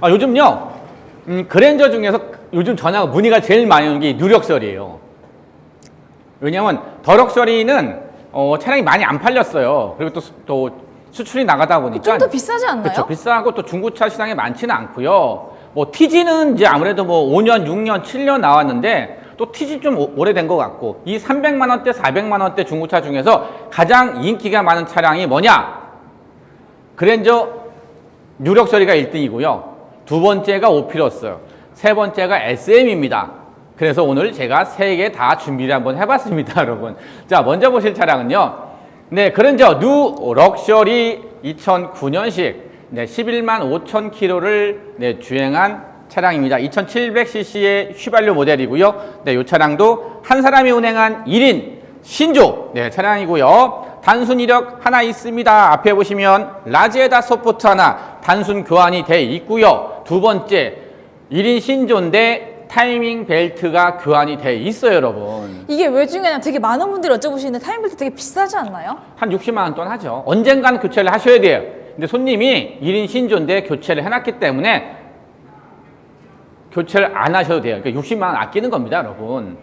아, 요즘요, 음, 그랜저 중에서 요즘 전화가 문의가 제일 많이 오는 게 누력설이에요. 왜냐면 더럭설이는 어, 차량이 많이 안 팔렸어요. 그리고 또, 수- 또 수출이 나가다 보니까 좀 더 비싸지 않나요? 그렇죠. 비싸고 또 중고차 시장에 많지는 않고요. 뭐 TG는 이제 아무래도 뭐 5년, 6년, 7년 나왔는데 또 TG 좀 오- 오래된 것 같고 이 300만 원대, 400만 원대 중고차 중에서 가장 인기가 많은 차량이 뭐냐? 그랜저 유력서리가 1등이고요. 두 번째가 오피러스, 세 번째가 SM입니다. 그래서 오늘 제가 세 개 다 준비를 한번 해봤습니다, 여러분. 자, 먼저 보실 차량은요. 네, 그랜저 뉴 럭셔리 2009년식 네, 11만 5천 킬로를 네, 주행한 차량입니다. 2700cc의 휘발유 모델이고요. 네, 이 차량도 한 사람이 운행한 1인 신조 네, 차량이고요. 단순 이력 하나 있습니다. 앞에 보시면 라지에다 소프트 하나 단순 교환이 돼 있고요. 두 번째 1인 신조인데 타이밍 벨트가 교환이 돼 있어요, 여러분. 이게 외중에는 되게 많은 분들이 여쭤보시는데 타임벨트 되게 비싸지 않나요? 한 60만 원 돈 하죠. 언젠가는 교체를 하셔야 돼요. 근데 손님이 1인 신조인데 교체를 해놨기 때문에 교체를 안 하셔도 돼요. 그러니까 60만 원 아끼는 겁니다, 여러분.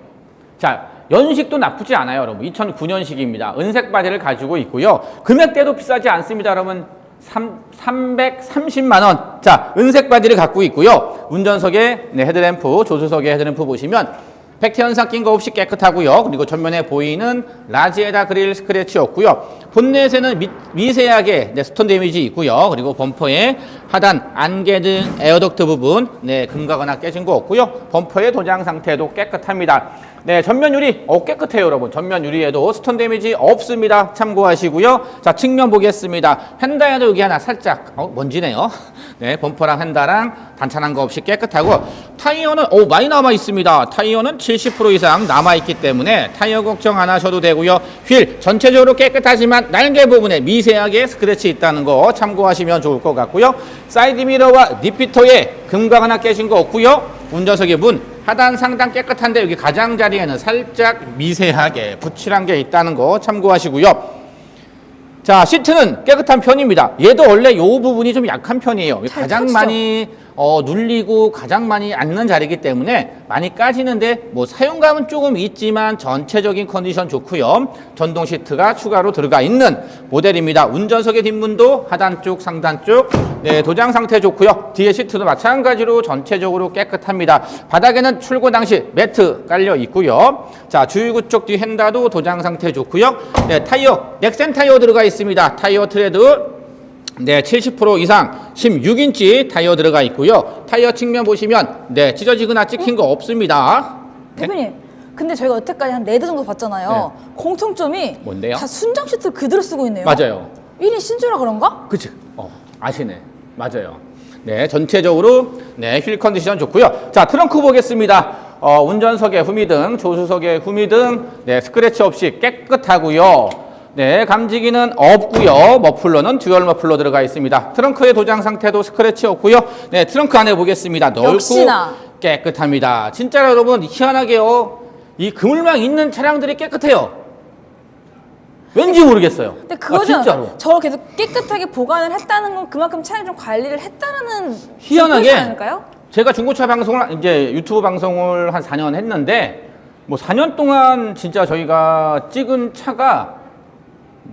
자, 연식도 나쁘지 않아요, 여러분. 2009년식입니다. 은색 바디를 가지고 있고요. 금액대도 비싸지 않습니다, 여러분. 3, 330만 원. 자, 은색 바디를 갖고 있고요. 운전석에 네, 헤드램프, 조수석에 헤드램프 보시면 백태 현상 낀 거 없이 깨끗하고요. 그리고 전면에 보이는 라지에다 그릴 스크래치 없고요. 본넷에는 미, 미세하게 네, 스톤 데미지 있고요. 그리고 범퍼에 하단 안개 등 에어덕트 부분 네, 금가거나 깨진 거 없고요. 범퍼의 도장 상태도 깨끗합니다. 네, 전면 유리 어 깨끗해요, 여러분. 전면 유리에도 스톤 데미지 없습니다. 참고하시고요. 자, 측면 보겠습니다. 휀다에도 여기 하나 살짝 어, 먼지네요. 네, 범퍼랑 휀다랑 단찬한 거 없이 깨끗하고 타이어는 오 많이 남아 있습니다. 타이어는 70% 이상 남아 있기 때문에 타이어 걱정 안 하셔도 되고요. 휠 전체적으로 깨끗하지만 날개 부분에 미세하게 스크래치 있다는 거 참고하시면 좋을 것 같고요. 사이드 미러와 리피터에 금각 하나 깨진 거 없고요. 운전석의 문 하단 상단 깨끗한데 여기 가장자리에는 살짝 미세하게 붙칠한 게 있다는 거 참고하시고요. 자 시트는 깨끗한 편입니다. 얘도 원래 이 부분이 좀 약한 편이에요. 잘 가장? 많이 어, 눌리고 가장 많이 앉는 자리이기 때문에 많이 까지는데 뭐 사용감은 조금 있지만 전체적인 컨디션 좋고요. 전동 시트가 추가로 들어가 있는 모델입니다. 운전석의 뒷문도 하단 쪽, 상단 쪽 네, 도장 상태 좋고요. 뒤에 시트도 마찬가지로 전체적으로 깨끗합니다. 바닥에는 출고 당시 매트 깔려 있고요. 자, 주유구 쪽뒤 핸다도 도장 상태 좋고요. 네, 타이어 넥센 타이어 들어가 있습니다. 타이어 트레드 네, 70% 이상 16인치 타이어 들어가 있고요. 타이어 측면 보시면 네, 찢어지거나 찍힌 거 없습니다. 네? 대표님, 근데 저희가 여태까지 한 네 대 정도 봤잖아요. 공통점이 뭔데요? 다 순정 시트 그대로 쓰고 있네요. 맞아요. 1인 신조라 그런가? 그치? 어, 아시네. 맞아요. 네, 전체적으로 네, 휠 컨디션 좋고요. 자, 트렁크 보겠습니다. 어, 운전석의 후미등, 조수석의 후미등, 네, 스크래치 없이 깨끗하고요. 네, 감지기는 없고요. 머플러는 듀얼 머플러 들어가 있습니다. 트렁크의 도장 상태도 스크래치 없고요. 네, 트렁크 안에 보겠습니다. 넓고 역시나. 깨끗합니다. 진짜 여러분 희한하게요. 이 그물망 있는 차량들이 깨끗해요. 왠지 모르겠어요. 근데 아, 그거죠. 진짜로. 저 계속 깨끗하게 보관을 했다는 건 그만큼 차량 좀 관리를 했다라는 희한하게 않을까요? 제가 중고차 방송을 이제 유튜브 방송을 한 4년 했는데 뭐 4년 동안 진짜 저희가 찍은 차가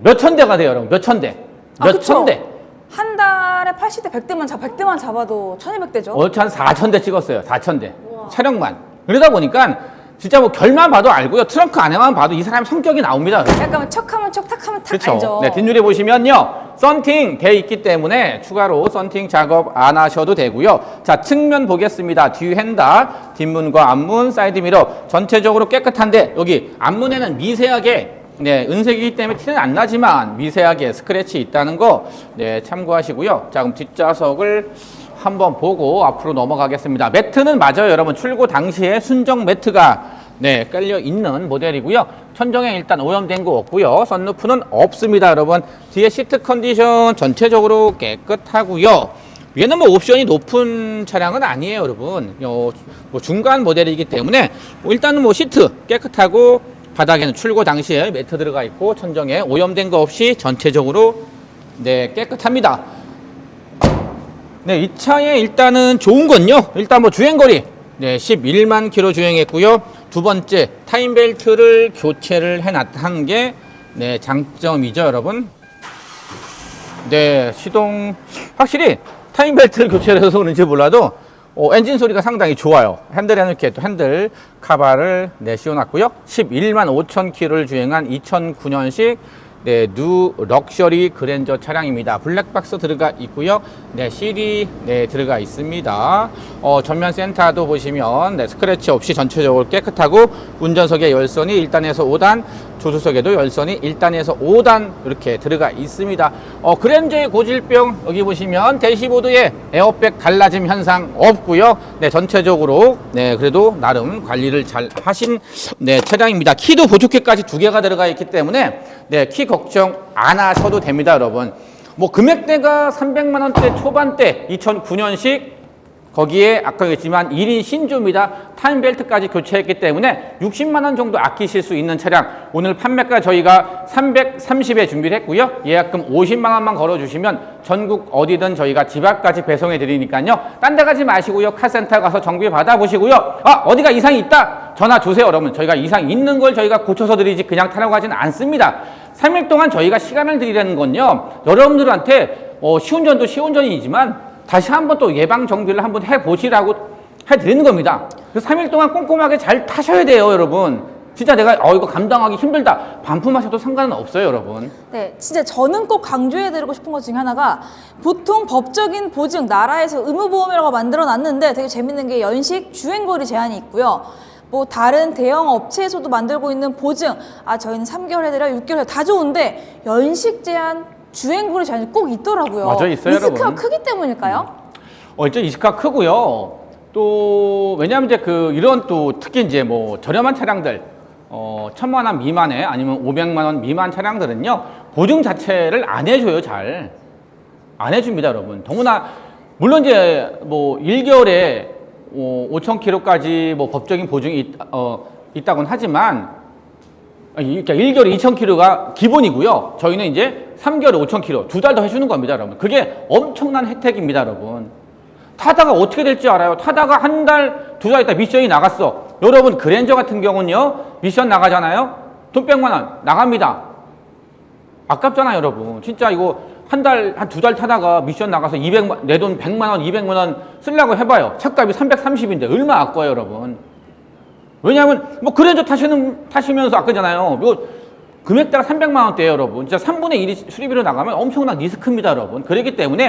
몇천 대가 돼요, 여러분. 몇천 대. 아, 몇 그쵸. 천 대. 한 달에 80대, 100대만 잡, 100대만 잡아도 1200대죠. 어차 한 4천 대 찍었어요. 4천 대. 촬영만. 그러다 보니까 진짜 뭐 결만 봐도 알고요. 트렁크 안에만 봐도 이 사람 성격이 나옵니다. 약간 척하면 척, 탁하면 탁 그렇죠. 알죠. 네, 뒷유리 보시면요. 썬팅 돼 있기 때문에 추가로 썬팅 작업 안 하셔도 되고요. 자, 측면 보겠습니다. 뒤 핸다, 뒷문과 앞문, 사이드 미러 전체적으로 깨끗한데 여기 앞문에는 미세하게 네, 은색이기 때문에 티는 안 나지만 미세하게 스크래치 있다는 거 네, 참고하시고요. 자, 그럼 뒷좌석을 한번 보고 앞으로 넘어가겠습니다. 매트는 맞아요, 여러분. 출고 당시에 순정 매트가 네, 깔려 있는 모델이고요. 천정에 일단 오염된 거 없고요. 썬루프는 없습니다, 여러분. 뒤에 시트 컨디션 전체적으로 깨끗하고요. 얘는 뭐 옵션이 높은 차량은 아니에요, 여러분. 어, 뭐 중간 모델이기 때문에 뭐 일단은 뭐 시트 깨끗하고 바닥에는 출고 당시에 매트 들어가 있고 천정에 오염된 거 없이 전체적으로 네, 깨끗합니다. 네, 이 차에 일단은 좋은 건요. 일단 뭐 주행거리. 네, 11만 킬로 주행했고요. 두 번째, 타임벨트를 교체를 해놨다는 게 네, 장점이죠, 여러분. 네, 시동 확실히 타임벨트를 교체를 해서 그런지 몰라도 어, 엔진 소리가 상당히 좋아요. 핸들에는 이렇게 또 핸들 카바를 네, 씌워놨고요. 11만 5천 킬로를 주행한 2009년식 네, 뉴 럭셔리 그랜저 차량입니다. 블랙박스 들어가 있고요. 네, CD 네, 들어가 있습니다. 어, 전면 센터도 보시면 네, 스크래치 없이 전체적으로 깨끗하고 운전석에 열선이 1단에서 5단, 조수석에도 열선이 1단에서 5단 이렇게 들어가 있습니다. 어, 그랜저의 고질병 여기 보시면 대시보드에 에어백 갈라짐 현상 없고요. 네, 전체적으로 네, 그래도 나름 관리를 잘 하신 네, 차량입니다. 키도 보조키까지 두 개가 들어가 있기 때문에 네, 키 걱정 안 하셔도 됩니다, 여러분. 뭐 금액대가 300만 원대 초반대 2009년식 거기에 아까 얘기했지만 1인 신조입니다. 타임벨트까지 교체했기 때문에 60만 원 정도 아끼실 수 있는 차량 오늘 판매가 저희가 330에 준비를 했고요. 예약금 50만 원만 걸어주시면 전국 어디든 저희가 집 앞까지 배송해 드리니까요. 딴 데 가지 마시고요. 카센터 가서 정비 받아보시고요. 아 어디가 이상이 있다 전화 주세요 여러분. 저희가 이상 있는 걸 저희가 고쳐서 드리지 그냥 타라고 하진 않습니다. 3일 동안 저희가 시간을 드리려는 건요. 여러분들한테 어, 시운전도 시운전이지만 다시 한번 또 예방 정비를 한번 해보시라고 해드리는 겁니다. 그래서 3일 동안 꼼꼼하게 잘 타셔야 돼요, 여러분. 진짜 내가 어 이거 감당하기 힘들다. 반품하셔도 상관은 없어요, 여러분. 네, 진짜 저는 꼭 강조해드리고 싶은 것 중에 하나가 보통 법적인 보증, 나라에서 의무보험이라고 만들어놨는데 되게 재밌는 게 연식 주행거리 제한이 있고요. 뭐 다른 대형 업체에서도 만들고 있는 보증, 아 저희는 3개월 해드려, 6개월 해드려 다 좋은데 연식 제한, 주행거리 제한이 꼭 있더라고요. 맞아, 있어요, 리스크가 여러분. 크기 때문일까요? 어, 일단 이시카 크고요. 또 왜냐하면 이제 그 이런 또 특히 이제 뭐 저렴한 차량들 어, 천만 원 미만에 아니면 500만 원 미만 차량들은요 보증 자체를 안 해줘요 잘 안 해줍니다 여러분 더구나 물론 이제 뭐 1개월에 어, 5천 킬로까지 뭐 법적인 보증이 있, 어, 있다곤 하지만 아니, 그러니까 1개월에 2천 킬로가 기본이고요. 저희는 이제 3개월에 5천 킬로 두달 더 해주는 겁니다, 여러분. 그게 엄청난 혜택입니다, 여러분. 타다가 어떻게 될지 알아요? 타다가 한 달, 두 달 있다 미션이 나갔어. 여러분, 그랜저 같은 경우는요, 미션 나가잖아요? 돈 100만 원 나갑니다. 아깝잖아요, 여러분. 진짜 이거 한 달, 한 두 달 타다가 미션 나가서 200만, 내 돈 100만 원, 200만 원 쓰려고 해봐요. 차값이 330인데 얼마 아까워요, 여러분. 왜냐하면 뭐 그랜저 타시는 타시면서 아까잖아요. 이거 금액대가 300만 원대예요, 여러분. 진짜 3분의 1이 수리비로 나가면 엄청난 리스크입니다, 여러분. 그렇기 때문에